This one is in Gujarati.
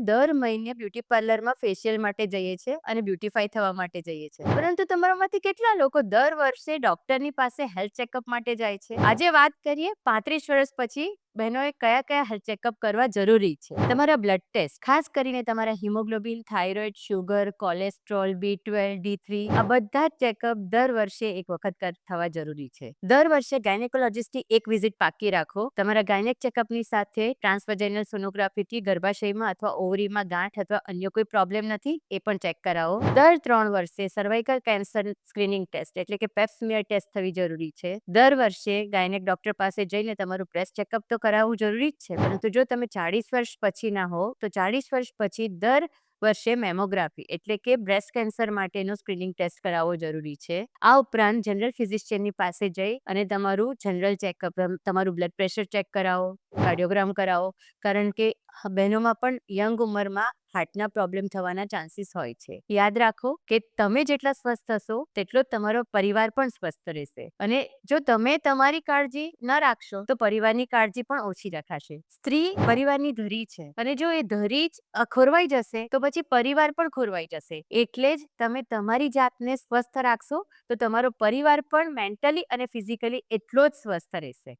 દર મહિને બ્યુટી પાર્લરમાં ફેશિયલ માટે જઈએ છીએ અને બ્યુટીફાઈ થવા માટે જઈએ છીએ પરંતુ તમારામાંથી કેટલા લોકો દર વર્ષે ડોક્ટરની પાસે હેલ્થ ચેકઅપ માટે જાય છે? આજે વાત કરીએ પાંત્રીસ વર્ષ પછી બહેનોએ કયા કયા ચેકઅપ કરવા જરૂરી છે? તમારા બ્લડ ટેસ્ટ, ખાસ કરીને તમારા haemoglobin, thyroid, sugar, cholesterol, B twelve, D three, આ બધા જ ચેકઅપ દર વર્ષે એક વખત થવા જરૂરી છે. દર વર્ષે ગાયનેકોલોજીસ્ટની એક વિઝિટ પાકી રાખો. તમારા ગાયનેક ચેકઅપની સાથે ટ્રાન્સફર્જેનલ સોનોગ્રાફીથી ગર્ભાશયમાં અથવા ઓવરીમાં ગાંઠ અથવા અન્ય કોઈ પ્રોબ્લેમ નથી, એ પણ ચેક કરાવો. દર ત્રણ વર્ષે સર્વાઇકલ કેન્સર સ્ક્રીનિંગ ટેસ્ટ, એટલે કે પેપ્સમિયર ટેસ્ટ થવી જરૂરી છે. દર વર્ષે ગાયનેક ડોક્ટર પાસે જઈને તમારું બ્રેસ્ટ ચેકઅપ તો કરાવવું જરૂરી જ છે. પરંતુ જો તમે ચાળીસ વર્ષ પછીના હો તો ચાળીસ વર્ષ પછી દર વર્ષે મેમોગ્રાફી એટલે કે બ્રેસ્ટ કેન્સર માટેનો સ્ક્રીનિંગ ટેસ્ટ કરાવવો જરૂરી છે. આ ઉપરાંત જનરલ ફિઝિશિયનની પાસે જઈ અને તમારું જનરલ ચેકઅપ તમારું બ્લડ પ્રેશર ચેક કરાવો, કાર્ડિયોગ્રામ કરાવો. કારણ કે બહેનોમાં પણ યંગ ઉંમરમાં હાર્ટના પ્રોબ્લેમ થવાના ચાન્સીસ હોય છે. યાદ રાખો કે તમે જેટલા સ્વસ્થ હશો, તેટલો તમારો પરિવાર પણ સ્વસ્થ રહેશે. અને જો તમે તમારી કાળજી ન રાખશો, તો પરિવારની કાળજી પણ ઓછી રખાશે. સ્ત્રી પરિવારની ધરી છે અને જો એ ધરી જ ખોરવાઈ જશે, તો પછી પરિવાર પણ ખોરવાઈ જશે. એટલે જ તમે તમારી જાતને સ્વસ્થ રાખશો, તો તમારો પરિવાર પણ મેન્ટલી અને ફિઝિકલી એટલો જ સ્વસ્થ રહેશે.